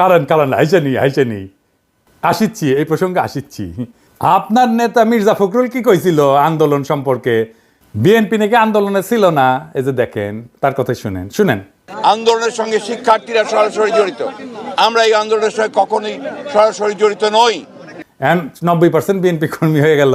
কারণ কারণ হাইসেনি হাইসেনি আসিচ্ছি এই প্রসঙ্গে আসিচ্ছি। আপনার নেতা মির্জা ফখরুল কি কইছিল আন্দোলন সম্পর্কে? বিএনপি নাকি আন্দোলনে ছিল না? এই যে দেখেন তার কথা শুনেন। শুনেন। আন্দোলনের সঙ্গে শিক্ষার্থীরা সরাসরি জড়িত। আমরা এই আন্দোলনের সঙ্গে কখনোই সরাসরি জড়িত নই। নব্বই পার্সেন্ট বিএনপি কর্মী হয়ে গেল।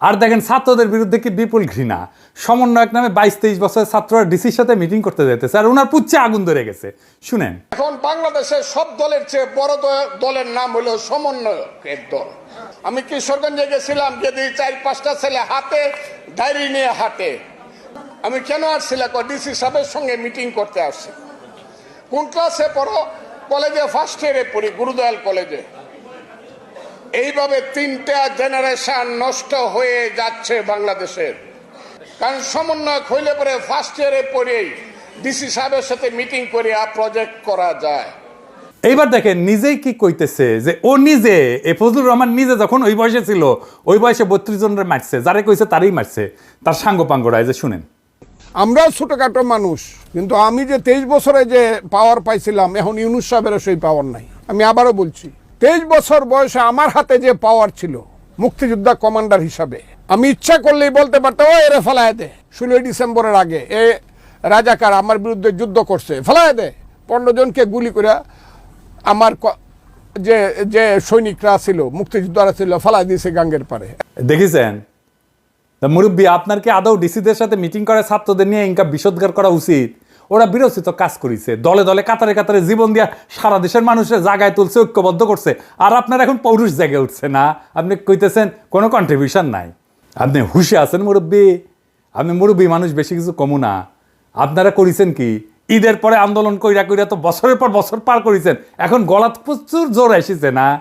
আর দেখেন, ছাত্রদের বিরুদ্ধে কি বিপুল ঘৃণা? সমন্বয়ক নামে বাইশ তেইশ বছরের ছাত্ররা ডিসির সাথে মিটিং করতে যেতেছে আর ওনার পুচ্ছে আগুন ধরে গেছে। শুনেন। এখন বাংলাদেশের সব দলের চেয়ে বড় দলের নাম হলো সমন্বয়কের দল। আমি কিশোরগঞ্জে গেছিলাম যদি চার পাঁচটা ছেলে হাতে ডায়েরি নিয়ে হাতে আমি কেন আসছিলাম ডিসি সাহেবের সঙ্গে মিটিং করতে আসছি। কোন ক্লাসে পড়ো? কলেজে ফার্স্ট ইয়ারে পড়ি, গুরুদয়াল কলেজে। এইভাবে তিনটা জেনারেশন নষ্ট হয়ে যাচ্ছে বাংলাদেশের। কারণ সমন্বয়ক হইলে পরে ফার্স্ট ইয়ারে পড়েই ডিসি সাহেবের সাথে মিটিং করে প্রজেক্ট করা যায়। এইবার দেখেন নিজেই কি কইতেছে যে ও নিজে এ ফজলুর রহমান নিজে যখন ওই বয়সে ছিল ওই বয়সে বত্রিশ জনের মারছে যারে কইছে তারই মারছে তার সাঙ্গ পাঙ্গড়ায় যে শুনেন। আমরাও ছোটখাটো মানুষ কিন্তু আমি যে তেইশ বছরে যে পাওয়ার পাইছিলাম এখন ইউনুস সাহেবের সেই পাওয়ার নাই। আমি আবারও বলছি তেইশ বছর বয়সে আমার হাতে যে পাওয়ার ছিল, মুক্তিযোদ্ধা কমান্ডার হিসাবে, আমি ইচ্ছা করলেই বলতে পারতাম ও এরে ফেলায় দে। ষোলোই ডিসেম্বরের আগে, এ রাজাকার আমার বিরুদ্ধে যুদ্ধ করছে, ফেলায় দে। পনেরো জনকে গুলি করে আমার যে যে সৈনিকরা ছিল, মুক্তিযোদ্ধারা ছিল, ফেলায় দিয়েছে গাঙ্গের পারে। দেখেছেন? মুরব্বী, আপনার কি আদৌ ডিসিদের সাথে মিটিং করে ছাত্রদের নিয়ে ইনকা বিশোদ্গার করা উচিত? ওরা বিরোচিত কাজ করেছে। দলে দলে কাতারে কাতারে জীবন দিয়া সারা দেশের মানুষের জায়গায় তুলছে, ঐক্যবদ্ধ করছে। আর আপনার এখন পৌরুষ জায়গায় উঠছে না। আপনি কইতেছেন, কোনো কন্ট্রিবিউশন নাই। আপনি হুশে আছেন মুরব্বী। আপনি মুরব্বী মানুষ বেশি কিছু কমু না। আপনারা করেছেন কি? ঈদের পরে আন্দোলন কইরা কইরা তো বছরের পর বছর পার করেছেন। এখন গলাত প্রচুর জোর এসেছে না।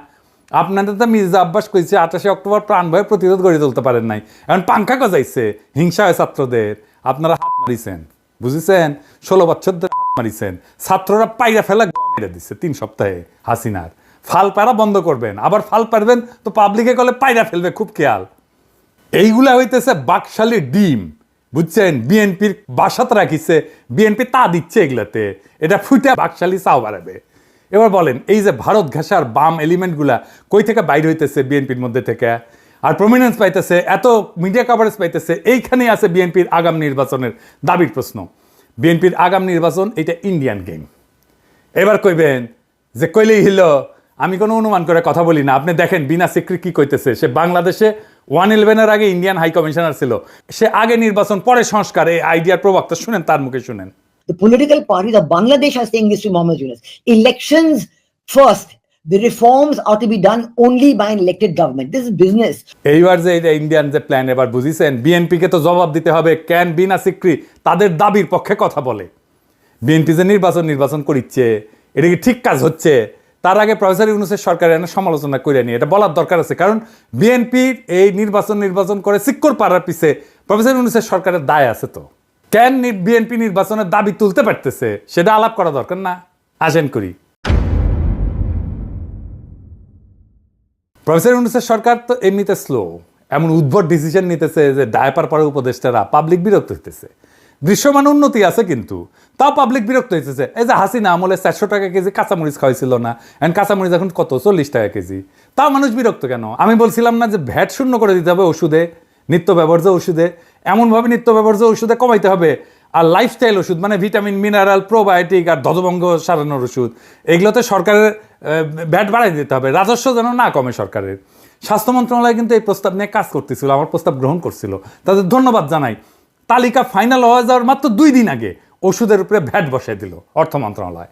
আপনাদের তো মির্জা আব্বাস কইছে, আঠাশে অক্টোবর প্রাণ ভয়ে প্রতিরোধ গড়ে তুলতে পারেন নাই। এখন পাঙ্খা গজাইছে, হিংসা হয় ছাত্রদের। আপনারা হাত মারিছেন। বুঝেছেন? ষোলো বছর ধরে মারিছেন। ছাত্ররা পাইরা ফেলা মেরে দিচ্ছে তিন সপ্তাহে হাসিনার। ফাল পারা বন্ধ করবেন, আবার ফাল পারবেন তো পাবলিকে কলে পাইরা ফেলবে, খুব খেয়াল। এইগুলা হইতেছে বাকশালী ডিম, বুঝছেন? বিএনপির বাসাত রাখিছে, বিএনপি তা দিচ্ছে এগুলাতে। এটা ফুটে বাকশালী চাও বাড়াবে। এবার বলেন, এই যে ভারত ঘাসার বাম এলিমেন্টগুলা কই থেকে বাইর হইতেছে বিএনপির মধ্যে থেকে? আর প্রমিনেন্স পাইতেছে, এত মিডিয়া কভারেজ পাইতেছে, এইখানেই আছে বিএনপির আগাম নির্বাচনের দাবির প্রশ্ন। বিএনপির আগাম নির্বাচন, এটা ইন্ডিয়ান গেম এবার কইবেন যে কইলেই হিল আমি কোনো অনুমান করে কথা বলি না। আপনি দেখেন, বিনা সিক্রি কি কইতেছে? সে বাংলাদেশে ওয়ান ইলেভেনের আগে ইন্ডিয়ান হাই কমিশনার ছিল। সে আগে নির্বাচন, পরে সংস্কার, এই আইডিয়ার প্রবক্তা শুনেন, তার মুখে শুনেন। The political parties of Bangladesh are saying this to Mohammed Yunus. Elections first. The reforms are to be done only by an elected government. This is business. এইবার যে এটা ইন্ডিয়ান যে প্ল্যান এবার বুঝিছেন বিএনপিকে তো জবাব দিতে হবে ক্যান বিনা সিক্রি তাদের দাবির পক্ষে কথা বলে। বিএনপি যে নির্বাচন নির্বাচন করিচ্ছে, এটা কি ঠিক কাজ হচ্ছে? তার আগে প্রফেসর ইউনুসের সরকার এনে সমালোচনা করে নিয়ে, এটা বলার দরকার আছে, কারণ বিএনপির এই নির্বাচন নির্বাচন করে সিক্কর পাড়ার পিছে প্রফেসর ইউনুসের সরকারের দায় আছে তো। কেন বিএনপি নির্বাচনের দাবি তুলতে পারতেছে, সেটা আলাপ করা দরকার না। আসেন করি। প্রফেসর ইউনুসের সরকার তো এমনিতে স্লো এমন উদ্ভট ডিসিশন নিতেছে যে ডায়পার পরে উপদেষ্টারা পাবলিক বিরক্ত হইতেছে। দৃশ্যমান উন্নতি আছে কিন্তু। তাও পাবলিক বিরক্ত হইতেছে। এই যে হাসিনা আমলে চারশো টাকা কেজি কাঁচামরিচ খাওয়াইছিল না অ্যান্ড কাঁচামরিচ এখন কত? চল্লিশ টাকা কেজি। তাও মানুষ বিরক্ত কেন? আমি বলছিলাম না যে ভ্যাট শূন্য করে দিতে হবে ওষুধে, নিত্য ব্যবহার্য ওষুধে। এমনভাবে নিত্য ব্যবহার্য ওষুধে কমাইতে হবে। আর লাইফস্টাইল ওষুধ মানে ভিটামিন মিনারেল প্রোবায়োটিক আর ধ্বজভঙ্গ সারানোর ওষুধ। এগুলোতে সরকারের ভ্যাট বাড়াই দিতে হবে। রাজস্ব যেন না কমে সরকারের। স্বাস্থ্য মন্ত্রণালয় কিন্তু এই প্রস্তাব নিয়ে কাজ করতেছিল, আমার প্রস্তাব গ্রহণ করছিল। তাদের ধন্যবাদ জানাই। তালিকা ফাইনাল হয়ে যাওয়ার মাত্র দুই দিন আগে ওষুধের উপরে ভ্যাট বসাই দিল অর্থ মন্ত্রণালয়।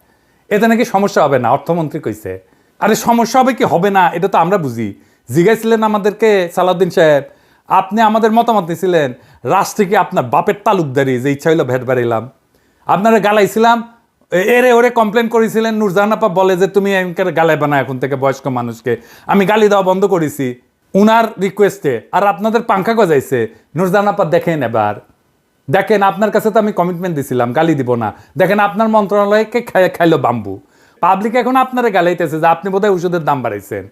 এতে নাকি সমস্যা হবে না, অর্থমন্ত্রী কইছে। আরে সমস্যা হবে কি, হবে না, এটা তো আমরা বুঝি। জিজ্ঞাসছিলেন আমাদেরকে সালাউদ্দিন সাহেব। আপনি আমাদের মতামত দিয়েছিলেন রাষ্ট্রে কি আপনার বাপের তালুকদারি, যে ইচ্ছা হইল ভ্যাট বাড়াইলাম। আপনারা গালাইছিলাম এরে, ওরে কমপ্লেন করেছিলেন, নুরজাহান আপা বলে যে তুমি গালাই বানা এখন থেকে বয়স্ক মানুষকে। আমি গালি দেওয়া বন্ধ করেছি। উনার রিকোয়েস্টে আর আপনাদের পাঙ্খা গজাইছে। নুরজাহান আপা দেখেন এবার। দেখেন, আপনার কাছে তো আমি কমিটমেন্ট দিছিলাম, গালি দিব না। দেখেন, আপনার মন্ত্রণালয়কে খাই- খাইলো বাম্বু পাবলিক এখন আপনারে গালাইতেছে যে আপনি বোধহয় ওষুধের দাম বাড়াইছেন।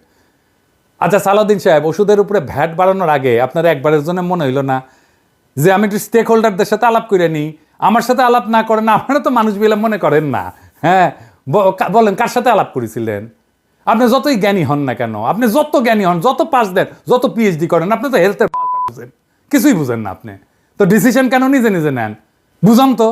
আচ্ছা সালাউদ্দিন সাহেব, ওষুধের উপরে ভ্যাট বাড়ানোর আগে আপনার একবারের জন্য মনে হইল না যে আমি একটু স্টেক হোল্ডারদের সাথে আলাপ করে নিই। আমার সাথে আলাপ না করেন, আপনারা তো মানুষ বিলে মনে করেন না। হ্যাঁ বলেন, কার সাথে আলাপ করেছিলেন? আপনি যতই জ্ঞানী হন না কেন, আপনি যত জ্ঞানী হন, যত পাস দেন, যত পিএইচডি করেন, আপনি তো হেলথের বুঝেন। কিছুই বুঝেন না আপনি। তো ডিসিশন কেন নিজে নিজে নেন? বুঝান তো।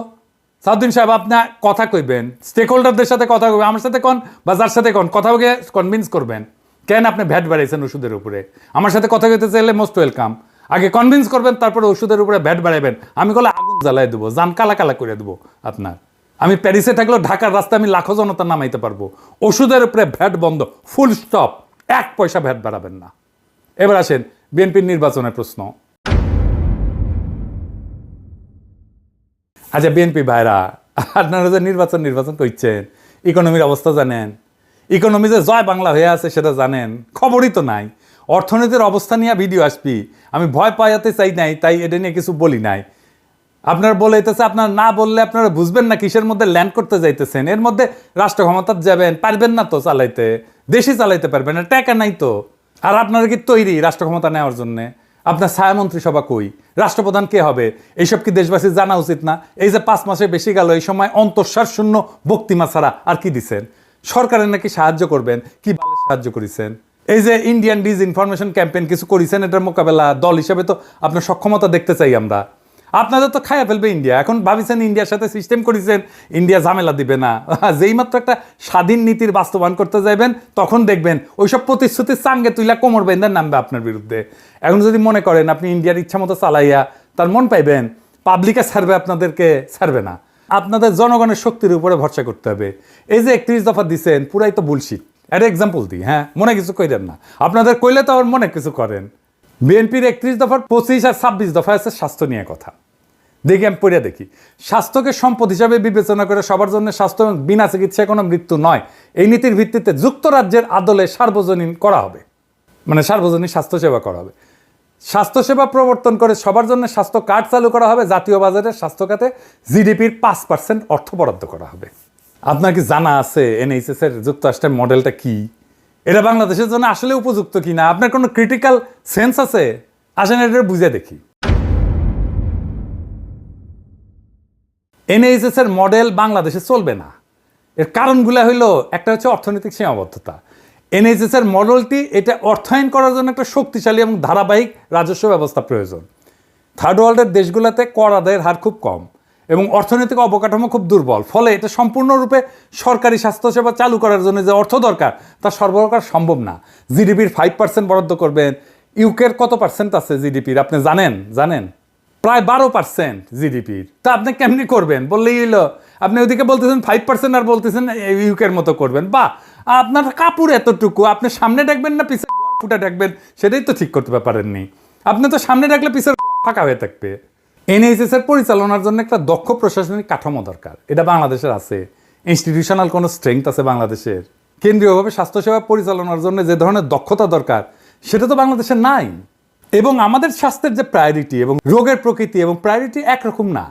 সাউদ্দিন সাহেব, আপনি কথা কইবেন স্টেক হোল্ডারদের সাথে কথা কইবেন, আমার সাথে কন, বা যার সাথে কন, কথা বলে কনভিন্স করবেন। কেন আপনি ভ্যাট বাড়াইছেন ওষুধের উপরে? আমার সাথে কথা কইতে চাইলে মোস্ট ওয়েলকাম আগে কনভিন্স করবেন, তারপরে ওষুধের উপরে ভ্যাট বাড়াইবেন। আমি কলে জ্বালাই দেবো জান কালা কালা করে দেবো আপনার। আমি প্যারিসে থাকলেও ঢাকার রাস্তায় আমি লাখো জনতা নামাইতে পারব। ওষুধের উপরে ভ্যাট বন্ধ, ফুল স্টপ, এক পয়সা ভ্যাট বাড়াবেন না। এবার আসেন বিএনপির নির্বাচনের প্রশ্ন। আচ্ছা বিএনপি ভাইরা, আপনারা যে নির্বাচন নির্বাচন করছেন, ইকোনমির অবস্থা জানেন। ইকোনমি যে জয় বাংলা হয়ে আছে সেটা জানেন, খবরই তো নাই। অর্থনীতির অবস্থা নিয়ে ভিডিও আসবি, আমি ভয় পাইতে চাই নাই, তাই এটা নিয়ে কিছু বলি নাই। আপনার বলাইতেছে আপনার না বললে আপনারা বুঝবেন না কিসের মধ্যে ল্যান্ড করতে যাইতেছেন। এর মধ্যে রাষ্ট্র ক্ষমতা যাবেন, পারবেন না তো চালাইতে, দেশই চালাইতে পারবেন না, টাকা নাই তো। আর আপনারা কি তৈরি রাষ্ট্র ক্ষমতা নেওয়ার জন্য? আপনার ছায়ামন্ত্রী সভা কই? রাষ্ট্রপ্রধান কে হবে? এইসব কি দেশবাসীর জানা উচিত না? এই যে পাঁচ মাসে বেশি গেল, এই সময় অন্তঃসার শূন্য বক্তিমা ছাড়া আর কি দিছেন? সরকারের নাকি সাহায্য করবেন? কি ভালো সাহায্য করেছেন? এই যে ইন্ডিয়ান ডিজ ইনফরমেশন ক্যাম্পেইন কিছু করেছেন, এটার মোকাবেলা দল হিসেবে তো আপনার সক্ষমতা দেখতে চাই আমরা। আপনাদের তো খাইয়া ফেলবে ইন্ডিয়া। এখন ভাবিছেন ইন্ডিয়ার সাথে সিস্টেম করেছেন, ইন্ডিয়া ঝামেলা দিবে না। যেই মাত্র একটা স্বাধীন নীতির বাস্তবায়ন করতে যাবেন তখন দেখবেন ওইসব প্রতিশ্রুতির চাঙ্গে তুইলা কোমর বেঁধে নামবে আপনার বিরুদ্ধে। এখন যদি মনে করেন আপনি ইন্ডিয়ার ইচ্ছা মতো চালাইয়া তার মন পাইবেন পাবলিকে ছাড়বে, আপনাদেরকে ছাড়বে না। আপনাদের জনগণের শক্তির উপরে ভরসা করতে হবে। এই যে একত্রিশ দফা দিচ্ছেন পুরাই তো বুলশিট একটা এক্সাম্পল দিই হ্যাঁ মনে কিছু কইরেন না। আপনাদের কইলে তো আবার মনে কিছু করেন। বিএনপির একত্রিশ দফার পঁচিশ আর ছাব্বিশ দফা আছে স্বাস্থ্য নিয়ে কথা। দেখি, আমি পড়িয়া দেখি। স্বাস্থ্যকে সম্পদ হিসাবে বিবেচনা করে সবার জন্য স্বাস্থ্য এবং বিনা চিকিৎসায় কোনো মৃত্যু নয়। এই নীতির ভিত্তিতে যুক্তরাজ্যের আদলে সার্বজনীন করা হবে। মানে সার্বজনীন স্বাস্থ্যসেবা করা হবে। স্বাস্থ্যসেবা প্রবর্তন করে সবার জন্য স্বাস্থ্য কার্ড চালু করা হবে। জাতীয় বাজারে স্বাস্থ্য খাতে জিডিপির পাঁচ পার্সেন্ট অর্থ বরাদ্দ করা হবে। আপনার কি জানা আছে এনএইচএস এর যুক্তরাষ্ট্রের মডেলটা কি? এটা বাংলাদেশের জন্য আসলে উপযুক্ত কি না আপনার কোনো ক্রিটিক্যাল সেন্স আছে? আসেন এটা বুঝে দেখি। এনএইচএস এর মডেল বাংলাদেশে চলবে না। এর কারণগুলো হইল, একটা হচ্ছে অর্থনৈতিক সীমাবদ্ধতা। এনএইচএস এর মডেলটি, এটা অর্থায়ন করার জন্য একটা শক্তিশালী এবং ধারাবাহিক রাজস্ব ব্যবস্থা প্রয়োজন। থার্ড ওয়ার্ল্ডের দেশগুলোতে কর আদায়ের হার খুব কম এবং অর্থনৈতিক অবকাঠামো খুব দুর্বল। ফলে এটা সম্পূর্ণরূপে সরকারি স্বাস্থ্যসেবা চালু করার জন্য যে অর্থ দরকার, তা সরবরাহ করা সম্ভব না। জিডিপির ফাইভ পার্সেন্ট বরাদ্দ করবেন। ইউকের কত পার্সেন্ট আছে জিডিপির আপনি জানেন? জানেন? প্রায় বারো পার্সেন্ট জিডিপির তা আপনি কেমনি করবেন? বললেই হইল, আপনি ওইদিকে বলতেছেন ফাইভ পার্সেন্ট আর বলতেছেন ইউকের মতো করবেন। বা আপনার কাপড় এতটুকু, আপনি সামনে ডাকবেন না, পিছের ফুটা ডাকবেন সেটাই তো ঠিক করতে পারেননি আপনি তো সামনে ডাকলে পিছের ফাঁকা হয়ে থাকবে। এনএইচএস এর পরিচালনার জন্য একটা দক্ষ প্রশাসনিক কাঠামো দরকার। এটা বাংলাদেশের আছে। ইনস্টিটিউশনাল কোনো স্ট্রেংথ আছে বাংলাদেশের। কেন্দ্রীয়ভাবে স্বাস্থ্যসেবা পরিচালনার জন্য যে ধরনের দক্ষতা দরকার, সেটা তো বাংলাদেশের নাই। এবং আমাদের স্বাস্থ্যের যে প্রায়োরিটি এবং রোগের প্রকৃতি এবং প্রায়োরিটি একরকম না।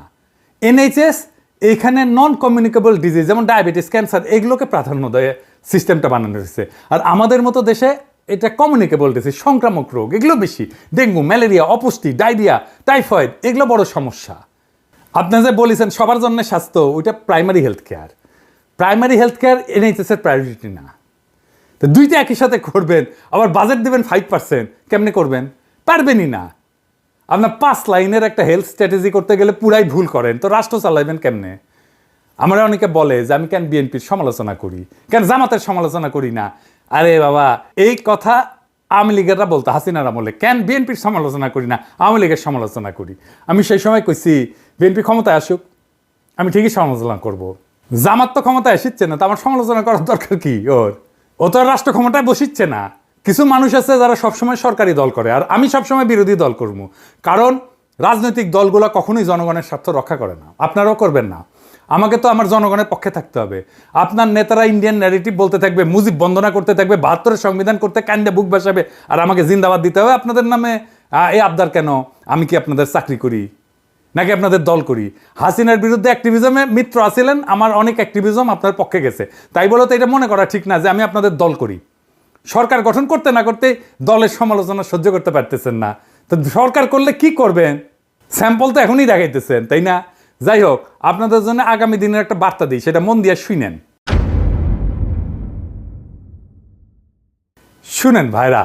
এনএইচএস এখানে নন কমিউনিকেবল ডিজিজ যেমন ডায়াবেটিস ক্যান্সার এগুলোকে প্রাধান্য দেয় সিস্টেমটা বানানো হয়েছে। আর আমাদের মতো দেশে এটা কমিউনিকেবল ডিজিজ সংক্রামক রোগ, এগুলো বেশি। ডেঙ্গু, ম্যালেরিয়া, অপুষ্টি, ডায়রিয়া, টাইফয়েড, এগুলো বড় সমস্যা। আপনি যে বলেছেন সবার জন্য স্বাস্থ্য, ওইটা primary health care primary health care NHS এর প্রায়োরিটি না। তো দুইটা একই সাথে করবেন, আবার বাজেট দেবেন ফাইভ পার্সেন্ট কেমনে করবেন? পারবেনই না। আপনার পাঁচ লাইনের একটা হেলথ স্ট্র্যাটেজি করতে গেলে পুরাই ভুল করেন। তো রাষ্ট্র চালাইবেন কেমনে? আমরা অনেকে বলে যে, আমি কেন বিএনপির সমালোচনা করি? কেন জামাতের সমালোচনা করি না? আরে বাবা, এই কথা আওয়ামী লীগেররা বলতো, হাসিনার আমলে, কেন বিএনপির সমালোচনা করি না? আওয়ামী লীগের সমালোচনা করি। আমি সেই সময় কইছি, বিএনপি ক্ষমতায় আসুক, আমি ঠিকই সমালোচনা করব। জামাত তো ক্ষমতায় এসেছে না, তো আমার সমালোচনা করার দরকার কি ওর? ও তো রাষ্ট্র ক্ষমতায় বসিচ্ছে না। কিছু মানুষ আছে যারা সবসময় সরকারি দল করে, আর আমি সবসময় বিরোধী দল করব। কারণ রাজনৈতিক দলগুলো কখনোই জনগণের স্বার্থ রক্ষা করে না। আপনারাও করবেন না। আমাকে তো আমার জনগণের পক্ষে থাকতে হবে। আপনার নেতারা ইন্ডিয়ান ন্যারেটিভ বলতে থাকবে, মুজিব বন্দনা করতে থাকবে, বাহাত্তরের সংবিধান করতে কান্দে বুক বাসাবে আর আমাকে জিন্দাবাদ দিতে হবে আপনাদের নামে। এই আবদার কেন? আমি কি আপনাদের চাকরি করি? নাকি আপনাদের দল করি? হাসিনার বিরুদ্ধে অ্যাক্টিভিজমে মিত্র আছিলেন, আমার অনেক অ্যাক্টিভিজম আপনার পক্ষে গেছে। তাই বলে তো এটা মনে করা ঠিক না যে আমি আপনাদের দল করি। সরকার গঠন করতে না করতে দলের সমালোচনা সহ্য করতে পারতেছেন না। তো সরকার করলে কি করবেন? স্যাম্পল তো এখনই দেখাইতেছেন, তাই না? যাই হোক, আপনাদের জন্য আগামী দিনের একটা বার্তা দিই, সেটা মন দিয়ে শুনেন। শুনেন ভাইরা,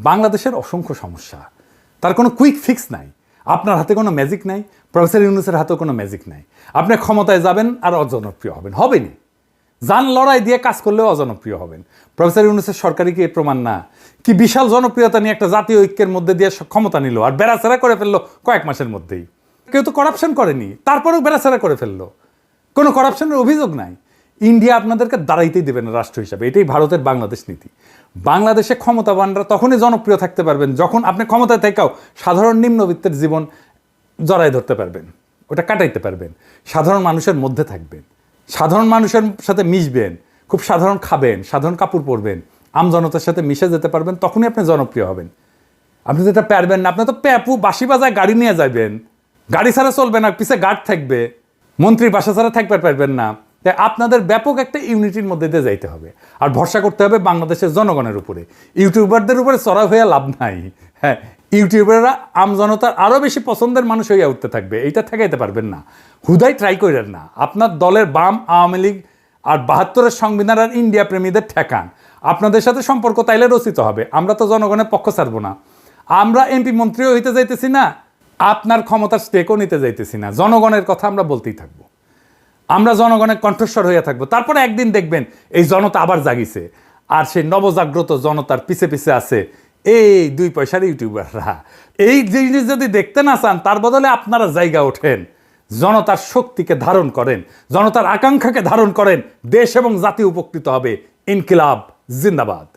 বাংলাদেশের অসংখ্য সমস্যা, তার কোনো কুইক ফিক্স নাই। আপনার হাতে কোনো ম্যাজিক নাই, প্রফেসর ইউনুসের হাতেও কোনো ম্যাজিক নাই। আপনি ক্ষমতায় যাবেন আর অজনপ্রিয় হবেন হবেনি যান লড়াই দিয়ে কাজ করলেও অজনপ্রিয় হবেন। প্রফেসর ইউনুসের সরকারি কি প্রমাণ না? কি বিশাল জনপ্রিয়তা নিয়ে একটা জাতীয় ঐক্যের মধ্যে দিয়ে ক্ষমতা নিল আর বেড়াচেরা করে ফেলল কয়েক মাসের মধ্যেই? কেউ তো করাপশন করেনি, তারপরেও বেড়াচেরা করে ফেলল। কোনো করাপশনের অভিযোগ নাই। ইন্ডিয়া আপনাদেরকে দাঁড়াইতেই দেবে না রাষ্ট্র হিসাবে, এটাই ভারতের বাংলাদেশ নীতি। বাংলাদেশে ক্ষমতাবানরা তখনই জনপ্রিয় থাকতে পারবেন যখন আপনি ক্ষমতায় থেকেও সাধারণ নিম্নবিত্তের জীবন জড়াই ধরতে পারবেন, ওটা কাটাইতে পারবেন, সাধারণ মানুষের মধ্যে থাকবেন। সাধারণ মানুষের সাথে মিশবেন, খুব সাধারণ খাবেন, সাধারণ কাপড় পরবেন আমজনতার সাথে মিশে যেতে পারবেন, তখনই আপনি জনপ্রিয় হবেন। আপনি তো এটা পারবেন না, আপনি তো প্যাপু বাসি বাজায় গাড়ি নিয়ে যাবেন। গাড়ি ছাড়া চলবে না, পিছে গার্ড থাকবে। মন্ত্রী বাসা ছাড়া থাকতে পারবেন না। তাই আপনাদের ব্যাপক একটা ইউনিটির মধ্যে দিয়ে যাইতে হবে। আর ভরসা করতে হবে বাংলাদেশের জনগণের উপরে। ইউটিউবারদের উপরে চড়া হয়ে লাভ নাই। হ্যাঁ ইউটিউবাররা আমজনতার আরও বেশি পছন্দের মানুষ হইয়া উঠতে থাকবে। এইটা ঠেকাইতে পারবেন না। হুদাই ট্রাই করেন না। আপনার দলের বাম আওয়ামী লীগ আর বাহাত্তরের সংবিধান আর ইন্ডিয়া প্রেমীদের ঠেকান। আপনাদের সাথে সম্পর্ক তাইলে রচিত হবে। আমরা তো জনগণের পক্ষ ছাড়বো না। আমরা এমপি মন্ত্রীও হইতে যাইতেছি না। আপনার ক্ষমতার স্টেকও নিতে যাইতেছি না। জনগণের কথা আমরা বলতেই থাকব। আমরা জনগণের কণ্ঠস্বর হইয়া থাকব। তারপরে একদিন দেখবেন এই জনতা আবার জাগিছে। আর সেই নবজাগ্রত জনতার পিছে পিছে আছে। এই দুই পয়সার ইউটিউবাররা এই জিনিস যদি দেখতে না চান, তার বদলে আপনারা জায়গা ওঠেন। জনতার শক্তিকে ধারণ করেন, জনতার আকাঙ্ক্ষাকে ধারণ করেন, দেশ এবং জাতি উপকৃত হবে। ইনকিলাব, জিন্দাবাদ।